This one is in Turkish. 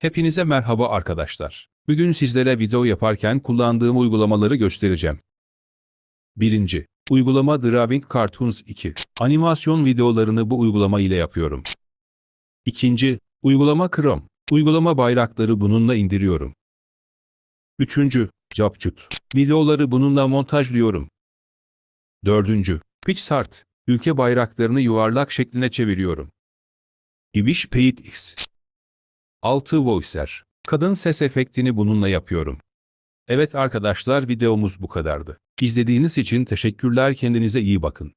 Hepinize merhaba arkadaşlar. Bugün sizlere video yaparken kullandığım uygulamaları göstereceğim. 1. Uygulama Drawing Cartoons 2. Animasyon videolarını bu uygulama ile yapıyorum. 2. Uygulama Chrome. Uygulama bayrakları bununla indiriyorum. 3. Capcut. Videoları bununla montajlıyorum. 4. PixArt. Ülke bayraklarını yuvarlak şekline çeviriyorum. Ibiş Paid X. 6 Voicer. Kadın ses efektini bununla yapıyorum. Evet arkadaşlar videomuz bu kadardı. İzlediğiniz için teşekkürler kendinize iyi bakın.